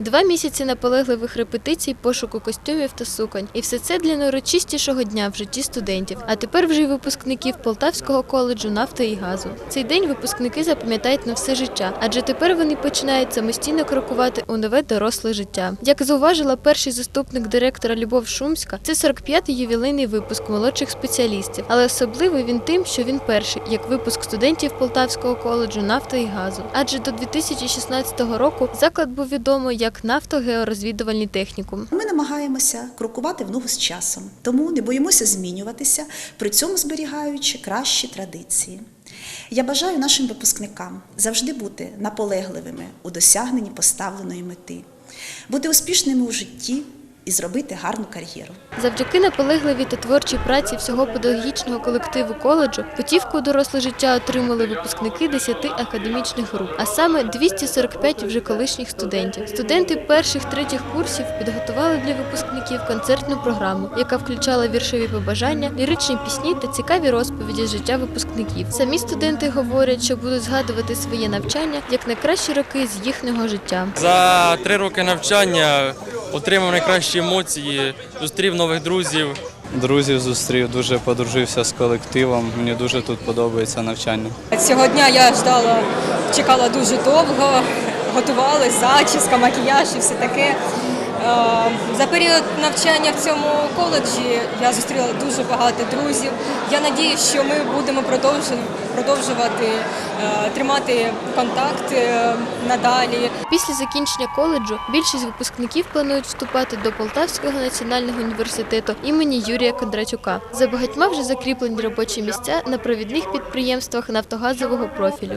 Два місяці наполегливих репетицій, пошуку костюмів та суконь. І все це для найурочистішого дня в житті студентів. А тепер вже й випускників Полтавського коледжу нафти і газу. Цей день випускники запам'ятають на все життя, адже тепер вони починають самостійно крокувати у нове доросле життя. Як зауважила перший заступник директора Любов Шумська, це 45-й ювілейний випуск молодших спеціалістів, але особливий він тим, що він перший, як випуск студентів Полтавського коледжу нафти і газу. Адже до 2016 року заклад був відомий як нафтогеорозвідувальний технікум. Ми намагаємося крокувати в ногу з часом, тому не боїмося змінюватися, при цьому зберігаючи кращі традиції. Я бажаю нашим випускникам завжди бути наполегливими у досягненні поставленої мети, бути успішними у житті і зробити гарну кар'єру. Завдяки наполегливій та творчій праці всього педагогічного колективу коледжу путівку у доросле життя отримали випускники 10 академічних груп, а саме 245 вже колишніх студентів. Студенти перших третіх курсів підготували для випускників концертну програму, яка включала віршові побажання, ліричні пісні та цікаві розповіді з життя випускників. Самі студенти говорять, що будуть згадувати своє навчання як найкращі роки з їхнього життя. За три роки навчання отримав найкращі емоції, зустрів нових друзів. Друзів зустрів, дуже подружився з колективом. Мені дуже тут подобається навчання. Цього дня я ждала, чекала дуже довго, готувалась, зачіска, макіяж і все таке. Е, За період навчання в цьому коледжі я зустріла дуже багато друзів. Я надіюсь, що ми будемо продовжу- продовжувати е, тримати контакт е, надалі. Після закінчення коледжу більшість випускників планують вступати до Полтавського національного університету імені Юрія Кондратюка. За багатьма вже закріплені робочі місця на провідних підприємствах нафтогазового профілю.